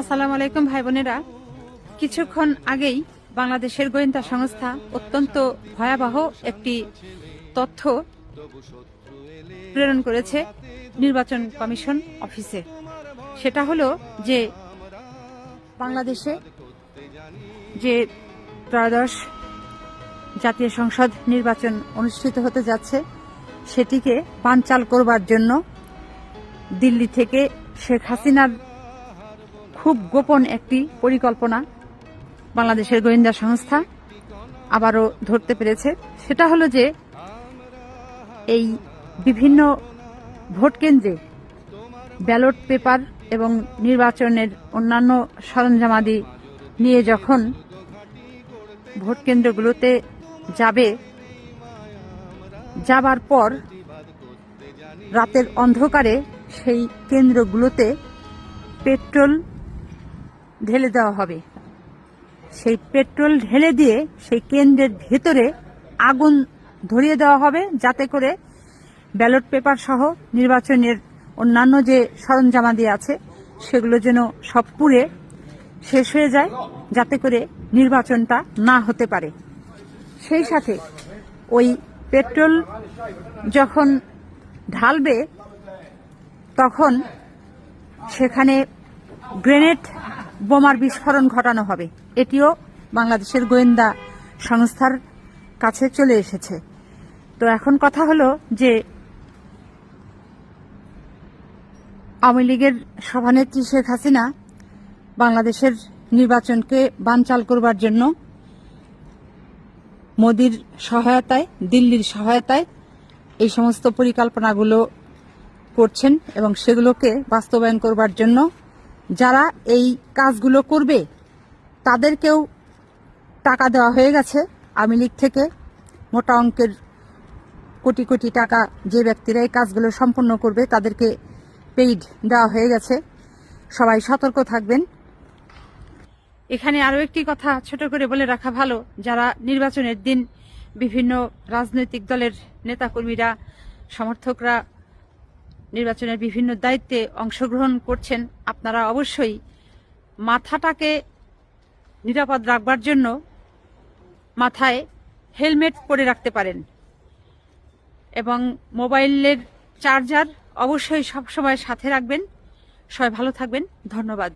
আসসালামু আলাইকুম, ভাই বোনেরা। কিছুক্ষণ আগেই বাংলাদেশের গোয়েন্দা সংস্থা অত্যন্ত ভয়াবহ একটি তথ্য প্রেরণ করেছে নির্বাচন কমিশন অফিসে। সেটা হলো যে বাংলাদেশে যে ত্রয়োদশ জাতীয় সংসদ নির্বাচন অনুষ্ঠিত হতে যাচ্ছে, সেটিকে পাঞ্চাল করবার জন্য দিল্লি থেকে শেখ হাসিনার খুব গোপন একটি পরিকল্পনা বাংলাদেশের গোয়েন্দা সংস্থা আবারও ধরতে পেরেছে। সেটা হলো যে, এই বিভিন্ন ভোট কেন্দ্রে ব্যালট পেপার এবং নির্বাচনের অন্যান্য সরঞ্জামাদি নিয়ে যখন ভোট কেন্দ্রগুলোতে যাবে, যাবার পর রাতের অন্ধকারে সেই কেন্দ্রগুলোতে পেট্রোল ঢেলে দেওয়া হবে। সেই পেট্রোল ঢেলে দিয়ে সেই কেন্দ্রের ভেতরে আগুন ধরিয়ে দেওয়া হবে যাতে করে ব্যালট পেপার সহ নির্বাচনের অন্যান্য যে সরঞ্জামাদি আছে, সেগুলো যেন সব পুড়ে শেষ হয়ে যায় যাতে করে নির্বাচনটা না হতে পারে। সেই সাথে ওই পেট্রোল যখন ঢালবে, তখন সেখানে গ্রেনেড বোমার বিস্ফোরণ ঘটানো হবে। এটিও বাংলাদেশের গোয়েন্দা সংস্থার কাছে চলে এসেছে। তো এখন কথা হলো যে আওয়ামী লীগের সভানেত্রী শেখ হাসিনা বাংলাদেশের নির্বাচনকে বানচাল করবার জন্য মোদির সহায়তায়, দিল্লির সহায়তায় এই সমস্ত পরিকল্পনাগুলো করছেন এবং সেগুলোকে বাস্তবায়ন করবার জন্য যারা এই কাজগুলো করবে, তাদেরকেও টাকা দেওয়া হয়ে গেছে আওয়ামী লীগ থেকে। মোটা অঙ্কের কোটি কোটি টাকা যে ব্যক্তিরা এই কাজগুলো সম্পন্ন করবে, তাদেরকে পেইড দেওয়া হয়ে গেছে। সবাই সতর্ক থাকবেন। এখানে আরও একটি কথা ছোট করে বলে রাখা ভালো, যারা নির্বাচনের দিন বিভিন্ন রাজনৈতিক দলের নেতাকর্মীরা, সমর্থকরা নির্বাচনের বিভিন্ন দায়িত্বে অংশগ্রহণ করছেন আপনারা অবশ্যই। মাথাটাকে নিরাপদ রাখবার জন্য মাথায় হেলমেট পরে রাখতে পারেন। এবং মোবাইলের চার্জার অবশ্যই সবসময় সাথে রাখবেন। সবাই ভালো থাকবেন। ধন্যবাদ।